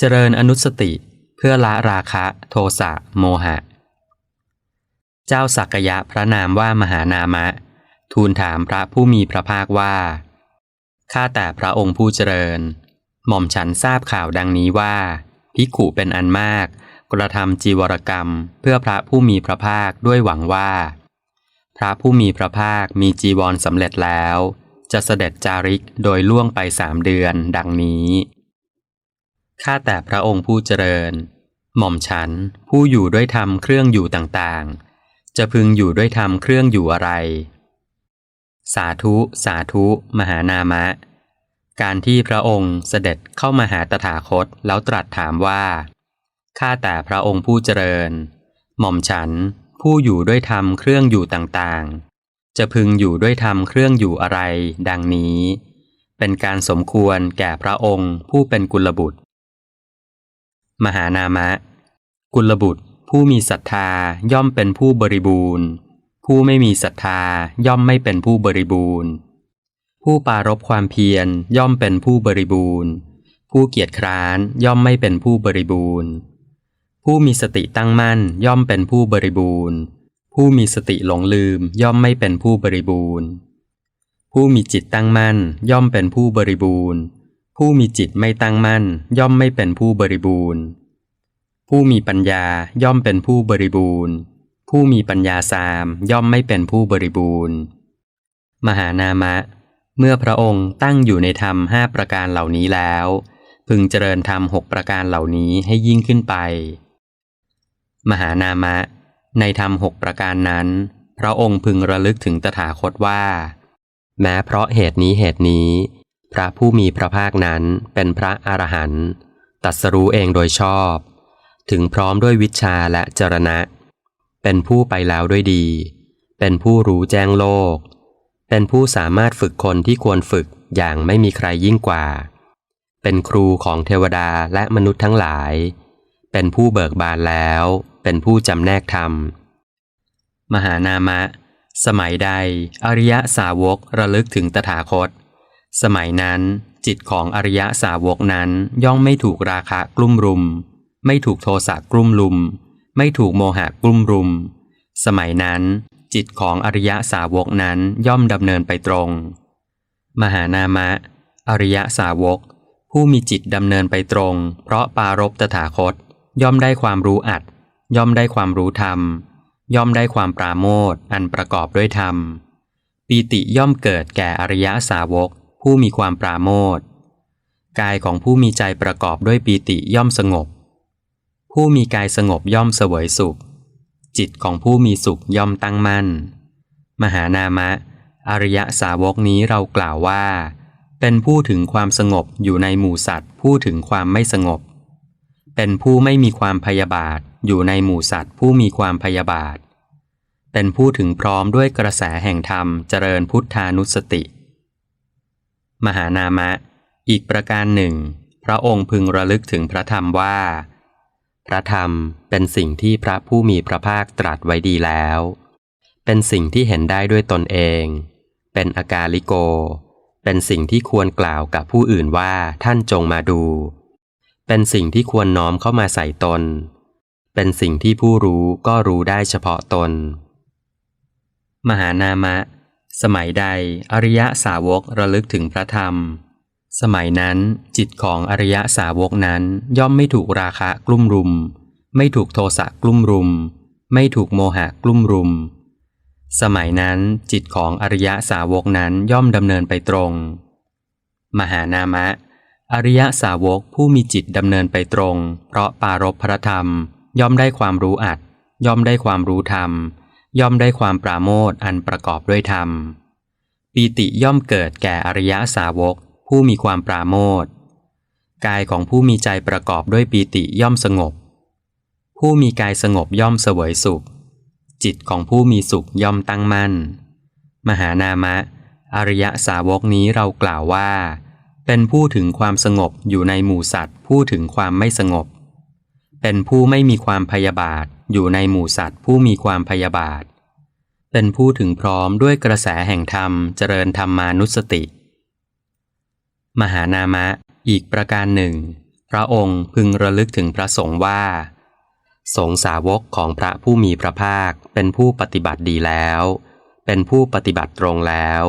เจริญอนุสติเพื่อละราคะโทสะโมหะ เจ้าสักยะพระนามว่ามหานามะ ทูลถามพระผู้มีพระภาคว่า ข้าแต่พระองค์ผู้เจริญ หม่อมฉันทราบข่าวดังนี้ว่าภิกุเป็นอันมาก กระทำจีวรกรรมเพื่อพระผู้มีพระภาคด้วยหวังว่า พระผู้มีพระภาคมีจีวรสำเร็จแล้ว จะเสด็จจาริกโดยล่วงไปสามเดือนดังนี้ ข้าแต่พระองค์ผู้เจริญ หม่อมฉันผู้อยู่ด้วยธรรมเครื่องอยู่ต่างๆ จะพึงอยู่ด้วยธรรมเครื่องอยู่อะไร สาธุ สาธุ มหานามะ การที่พระองค์เสด็จเข้ามาหาตถาคตแล้วตรัสถามว่า ข้าแต่พระองค์ผู้เจริญ หม่อมฉันผู้อยู่ด้วยธรรมเครื่องอยู่ต่างๆ จะพึงอยู่ด้วยธรรมเครื่องอยู่อะไร ดังนี้ เป็นการสมควรแก่พระองค์ผู้เป็นกุลบุตร มหานามะ กุลบุตร ผู้มีศรัทธาย่อมเป็นผู้บริบูรณ์ ผู้ไม่มีศรัทธาย่อมไม่เป็นผู้บริบูรณ์ ผู้ปารบความเพียรย่อมเป็นผู้บริบูรณ์ ผู้เกียจคร้านย่อมไม่เป็นผู้บริบูรณ์ ผู้มีสติตั้งมั่นย่อมเป็นผู้บริบูรณ์ ผู้มีสติหลงลืมย่อมไม่เป็นผู้บริบูรณ์ ผู้มีจิตตั้งมั่นย่อมเป็นผู้บริบูรณ์ ผู้มีจิตไม่ตั้งมั่น ย่อมไม่เป็นผู้บริบูรณ์ ผู้มีปัญญาย่อมเป็นผู้บริบูรณ์ ผู้มีปัญญาสามย่อมไม่เป็นผู้บริบูรณ์ มหานามะ เมื่อพระองค์ตั้งอยู่ในธรรมห้าประการเหล่านี้แล้ว พึงเจริญธรรมหกประการเหล่านี้ให้ยิ่งขึ้นไป มหานามะ ในธรรมหกประการนั้น พระองค์พึงระลึกถึงตถาคตว่า แม้เพราะเหตุนี้เหตุนี้ พระผู้มีพระภาคนั้นเป็นพระอรหันต์ตรัสรู้เองโดยชอบ ถึงพร้อมด้วยวิชาและจรณะ เป็นผู้ไปแล้วด้วยดี เป็นผู้รู้แจ้งโลก เป็นผู้สามารถฝึกคนที่ควรฝึกอย่างไม่มีใครยิ่งกว่า เป็นครูของเทวดาและมนุษย์ทั้งหลาย เป็นผู้เบิกบานแล้ว เป็นผู้จำแนกธรรม มหานามะ สมัยใด อริยสาวกระลึกถึงตถาคต สมัยนั้น จิตของอริยสาวกนั้นย่อมไม่ถูกราคะกลุ่มรุม ไม่ถูกโทสะกลุ่มลุม ไม่ถูกโมหะกลุ่มรุม สมัยนั้น จิตของอริยสาวกนั้นย่อมดำเนินไปตรง มหานามะ อริยสาวก ผู้มีจิตดำเนินไปตรง เพราะปารบตถาคต ย่อมได้ความรู้อัด ย่อมได้ความรู้ธรรม ย่อมได้ความปราโมทอันประกอบด้วยธรรม ปีติย่อมเกิดแก่อริยสาวก ผู้มีความปราโมทกายของผู้มีใจประกอบด้วยปีติย่อมสงบ ผู้มีกายสงบย่อมเสวยสุข จิตของผู้มีสุขย่อมตั้งมั่น มหานามะ อริยสาวกนี้เรากล่าวว่า เป็นผู้ถึงความสงบอยู่ในหมู่สัตว์ ผู้ถึงความไม่สงบ เป็นผู้ไม่มีความพยาบาทอยู่ในหมู่สัตว์ ผู้มีความพยาบาท เป็นผู้ถึงพร้อมด้วยกระแสแห่งธรรมเจริญพุทธานุสติ มหานามะ อีกประการหนึ่ง พระองค์พึงระลึกถึงพระธรรมว่า พระธรรมเป็นสิ่งที่พระผู้มีพระภาคตรัสไว้ดีแล้ว เป็นสิ่งที่เห็นได้ด้วยตนเอง เป็นอากาลิโก เป็นสิ่งที่ควรกล่าวกับผู้อื่นว่าท่านจงมาดู เป็นสิ่งที่ควรน้อมเข้ามาใส่ตน เป็นสิ่งที่ผู้รู้ก็รู้ได้เฉพาะตน มหานามะ สมัยใดอริยสาวกระลึกถึงพระธรรม สมัยนั้นจิตของอริยสาวกนั้นย่อมไม่ถูกราคะกลุ่มรุม ไม่ถูกโทสะกลุ่มรุม ไม่ถูกโมหะกลุ่มรุม สมัยนั้นจิตของอริยสาวกนั้นย่อมดำเนินไปตรง มหานามะ อริยสาวกผู้มีจิตดำเนินไปตรง เพราะปารบพระธรรม ย่อมได้ความรู้อัดย่อมได้ความรู้ธรรม ย่อมได้ความปราโมทอันประกอบด้วยธรรม ปีติย่อมเกิดแก่อริยสาวก ผู้มีความปราโมทกายของผู้มีใจประกอบด้วยปีติย่อมสงบ ผู้มีกายสงบย่อมเสวยสุข จิตของผู้มีสุขย่อมตั้งมั่น มหานามะ อริยสาวกนี้เรากล่าวว่า เป็นผู้ถึงความสงบอยู่ในหมู่สัตว์ ผู้ถึงความไม่สงบ เป็นผู้ไม่มีความพยาบาท อยู่ในหมู่สัตว์ผู้มีความพยาบาท เป็นผู้ถึงพร้อมด้วยกระแสแห่งธรรมเจริญธรรมานุสติ มหานามะอีกประการหนึ่ง พระองค์พึงระลึกถึงพระสงฆ์ว่า สงสาวกของพระผู้มีพระภาคเป็นผู้ปฏิบัติดีแล้ว เป็นผู้ปฏิบัติตรงแล้ว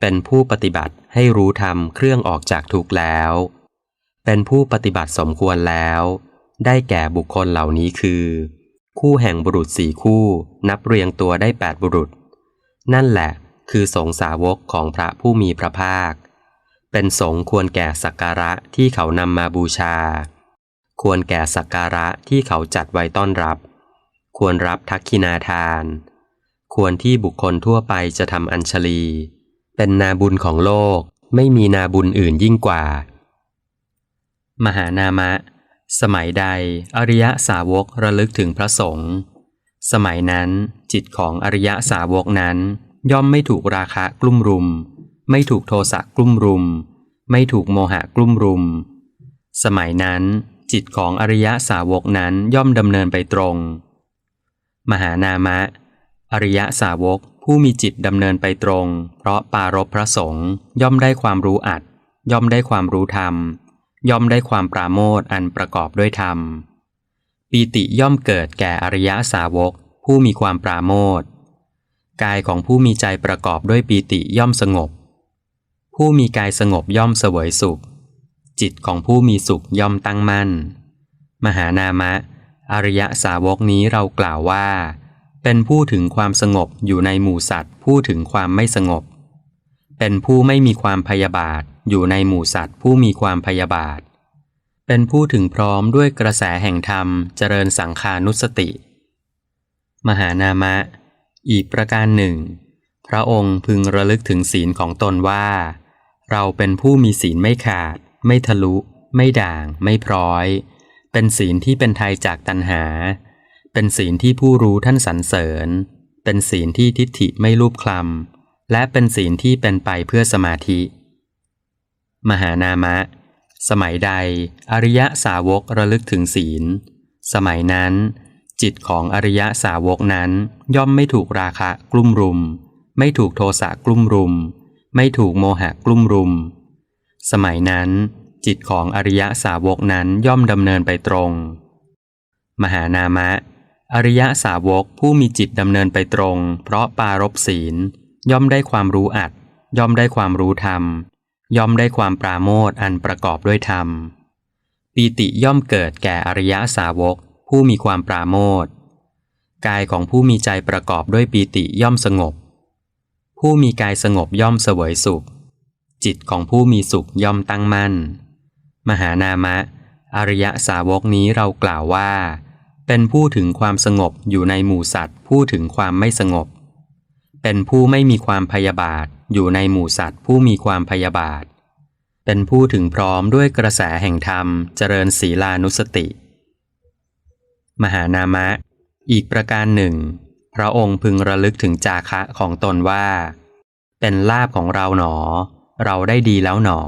เป็นผู้ปฏิบัติให้รู้ธรรมเครื่องออกจากทุกข์แล้ว เป็นผู้ปฏิบัติสมควรแล้ว ได้แก่บุคคลเหล่านี้คือ คู่แห่งบุรุษสี่คู่นับเรียงตัวได้แปดบุรุษ นั่นแหละคือสงสาวกของพระผู้มีพระภาค เป็นสงควรแก่สักการะที่เขานำมาบูชา ควรแก่สักการะที่เขาจัดไว้ต้อนรับ ควรรับทักขินาทาน ควรที่บุคคลทั่วไปจะทำอัญชลี เป็นนาบุญของโลกไม่มีนาบุญอื่นยิ่งกว่า มหานามะ สมัยใดอริยสาวกระลึกถึงพระสงฆ์สมัยนั้นจิตของอริยสาวกนั้น ย่อมไม่ถูกราคะกลุ่มรุม ไม่ถูกโทสะกลุ่มรุม ไม่ถูกโมหะกลุ่มรุม สมัยนั้น จิตของอริยสาวกนั้นย่อมดำเนินไปตรง มหานามะ อริยสาวกผู้มีจิตดำเนินไปตรง เพราะปารบพระสงฆ์ย่อมได้ความรู้อัด ย่อมได้ความรู้ธรรม ย่อมได้ความปราโมทอันประกอบด้วยธรรม ปีติย่อมเกิดแก่อริยสาวก ผู้มีความปราโมทกายของผู้มีใจประกอบด้วยปีติย่อมสงบ ผู้มีกายสงบย่อมเสวยสุข จิตของผู้มีสุขย่อมตั้งมั่น มหานามะ อริยสาวกนี้เรากล่าวว่า เป็นผู้ถึงความสงบอยู่ในหมู่สัตว์ ผู้ถึงความไม่สงบ เป็นผู้ไม่มีความพยาบาท อยู่ในหมู่สัตว์ผู้มีความพยาบาท เป็นผู้ถึงพร้อมด้วยกระแสแห่งธรรมเจริญสังขานุสติ มหานามะ อีกประการหนึ่ง พระองค์พึงระลึกถึงศีลของตนว่า เราเป็นผู้มีศีลไม่ขาด ไม่ทะลุ ไม่ด่าง ไม่พร้อย เป็นศีลที่เป็นไทยจากตัณหา เป็นศีลที่ผู้รู้ท่านสรรเสริญ เป็นศีลที่ทิฏฐิไม่รูปคลำและเป็นศีลที่เป็นไปเพื่อสมาธิ มหานามะ สมัยใด อริยสาวกระลึกถึงศีล สมัยนั้น จิตของอริยสาวกนั้นย่อมไม่ถูกราคะกลุ่มรุม ไม่ถูกโทสะกลุ่มรุม ไม่ถูกโมหะกลุ่มรุม สมัยนั้น จิตของอริยสาวกนั้นย่อมดำเนินไปตรง มหานามะ อริยสาวกผู้มีจิตดำเนินไปตรง เพราะปารบศีลย่อมได้ความรู้อัดย่อมได้ความรู้ธรรม ย่อมได้ความปราโมทอันประกอบด้วยธรรม ปีติย่อมเกิดแก่อริยสาวก ผู้มีความปราโมทกายของผู้มีใจประกอบด้วยปีติย่อมสงบ ผู้มีกายสงบย่อมเสวยสุข จิตของผู้มีสุขย่อมตั้งมั่น มหานามะ อริยสาวกนี้เรากล่าวว่า เป็นผู้ถึงความสงบอยู่ในหมู่สัตว์ ผู้ถึงความไม่สงบ เป็นผู้ไม่มีความพยาบาท อยู่ในหมู่สัตว์ผู้มีความพยาบาท เป็นผู้ถึงพร้อมด้วยกระแสแห่งธรรมเจริญศีลานุสติ มหานามะ อีกประการหนึ่ง พระองค์พึงระลึกถึงจาคะของตนว่า เป็นลาบของเราหนอ เราได้ดีแล้วหนอ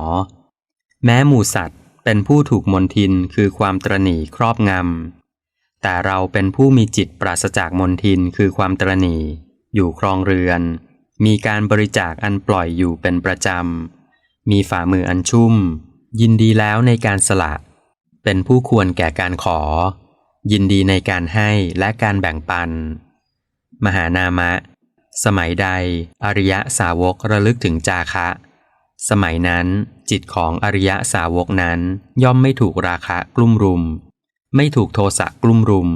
แม้หมู่สัตว์เป็นผู้ถูกมนทินคือความตรณีครอบงำแต่เราเป็นผู้มีจิตปราศจากมนทินคือความตรณีอยู่ครองเรือน มีการบริจาคอันปล่อยอยู่เป็นประจำ มีฝ่ามืออันชุ่ม ยินดีแล้วในการสละ เป็นผู้ควรแก่การขอ ยินดีในการให้และการแบ่งปัน มหานามะ สมัยใด อริยสาวกระลึกถึงจาคะ สมัยนั้น จิตของอริยสาวกนั้นย่อมไม่ถูกราคะกลุ่มรุม ไม่ถูกโทสะกลุ่มรุม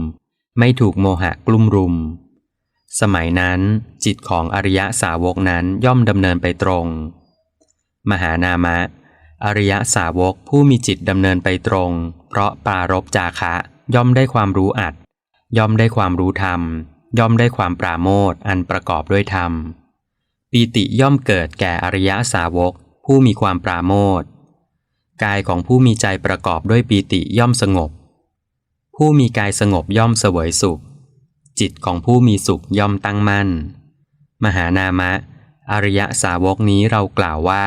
ไม่ถูกโมหะกลุ่มรุม สมัยนั้นจิตของอริยสาวกนั้นย่อมดำเนินไปตรง มหานามะ อริยสาวกผู้มีจิตดำเนินไปตรง เพราะปรารบจาคะย่อมได้ความรู้อัด ย่อมได้ความรู้ธรรม ย่อมได้ความปราโมทอันประกอบด้วยธรรม ปีติย่อมเกิดแก่อริยสาวก ผู้มีความปราโมทกายของผู้มีใจประกอบด้วยปีติย่อมสงบ ผู้มีกายสงบย่อมเสวยสุข จิตของผู้มีสุขย่อมตั้งมั่น มหานามะ อริยสาวกนี้เรากล่าวว่า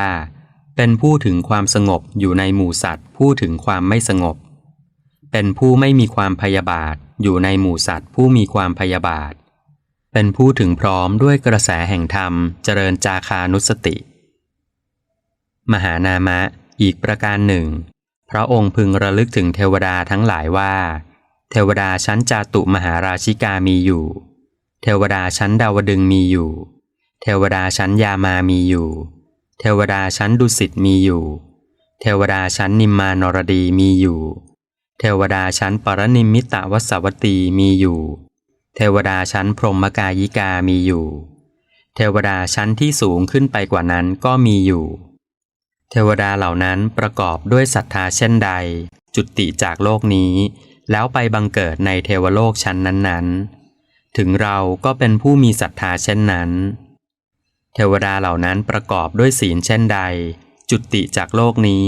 เป็นผู้ถึงความสงบอยู่ในหมู่สัตว์ ผู้ถึงความไม่สงบ เป็นผู้ไม่มีความพยาบาทอยู่ในหมู่สัตว์ ผู้มีความพยาบาท เป็นผู้ถึงพร้อมด้วยกระแสแห่งธรรม เจริญจาคานุสติ มหานามะอีกประการหนึ่ง พระองค์พึงระลึกถึงเทวดาทั้งหลายว่า เทวดาชั้นจาตุมหาราชิกามีอยู่ เทวดาชั้นดาวดึงมีอยู่ เทวดาชั้นยามามีอยู่ เทวดาชั้นดุสิตมีอยู่ เทวดาชั้นนิมมานรดีมีอยู่ เทวดาชั้นปรนิมิตวสวัตีมีอยู่ เทวดาชั้นพรหมกายิกามีอยู่ เทวดาชั้นที่สูงขึ้นไปกว่านั้นก็มีอยู่ เทวดาเหล่านั้นประกอบด้วยศรัทธาเช่นใด จุติจากโลกนี้ แล้วไปบังเกิดในเทวโลกชั้นนั้นๆ ถึงเราก็เป็นผู้มีศรัทธาเช่นนั้น เทวดาเหล่านั้นประกอบด้วยศีลเช่นใด จุติจากโลกนี้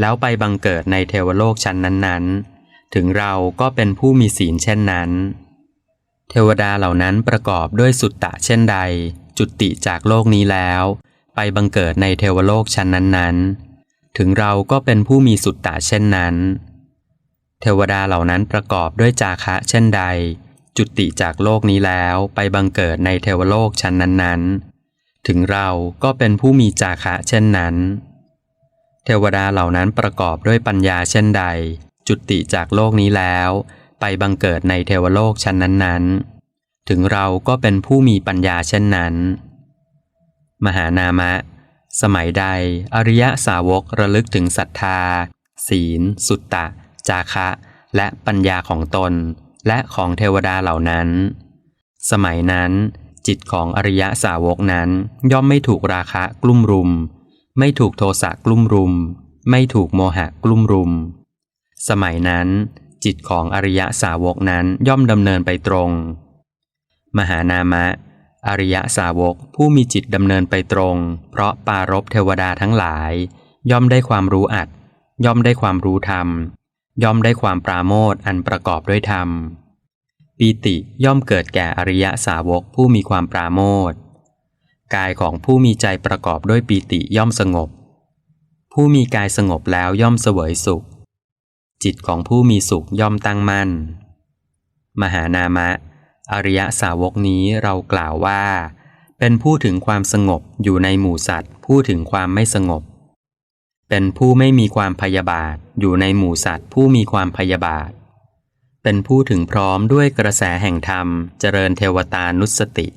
แล้วไปบังเกิดในเทวโลกชั้นนั้นๆ ถึงเราก็เป็นผู้มีศีลเช่นนั้น เทวดาเหล่านั้นประกอบด้วยสุตตะเช่นใด จุติจากโลกนี้แล้ว ไปบังเกิดในเทวโลกชั้นนั้นๆ ถึงเราก็เป็นผู้มีสุตตะเช่นนั้น เทวดาเหล่านั้นประกอบด้วยจาคะเช่นใด จุติจากโลกนี้แล้วไปบังเกิดในเทวโลกชั้นนั้นๆ ถึงเราก็เป็นผู้มีจาคะเช่นนั้น เทวดาเหล่านั้นประกอบด้วยปัญญาเช่นใด จุติจากโลกนี้แล้ว ไปบังเกิดในเทวโลกชั้นนั้นๆ ถึงเราก็เป็นผู้มีปัญญาเช่นนั้น มหานามะ สมัยใดอริยสาวกระลึกถึงศรัทธา ศีล สุตตะ จาคะ และปัญญาของตน และของเทวดาเหล่านั้น สมัยนั้น จิตของอริยสาวกนั้นย่อมไม่ถูกราคะกลุ่มรุม ไม่ถูกโทสะกลุ่มรุม ไม่ถูกโมหะกลุ่มรุม สมัยนั้น จิตของอริยสาวกนั้นย่อมดำเนินไปตรง มหานามะ อริยสาวกผู้มีจิตดำเนินไปตรง เพราะปารบเทวดาทั้งหลาย ย่อมได้ความรู้อัดย่อมได้ความรู้ธรรม ย่อมได้ความปราโมทอันประกอบด้วยธรรม ปีติย่อมเกิดแก่อริยสาวกผู้มีความปราโมทกายของผู้มีใจประกอบด้วยปีติย่อมสงบ ผู้มีกายสงบแล้วย่อมเสวยสุข จิตของผู้มีสุขย่อมตั้งมั่น มหานามะ อริยสาวกนี้เรากล่าวว่า เป็นผู้ถึงความสงบอยู่ในหมู่สัตว์ ผู้ถึงความไม่สงบ เป็นผู้ไม่มีความพยาบาทอยู่ในหมู่สัตว์ผู้มีความพยาบาท เป็นผู้ถึงพร้อมด้วยกระแสแห่งธรรมเจริญเทวตานุสติ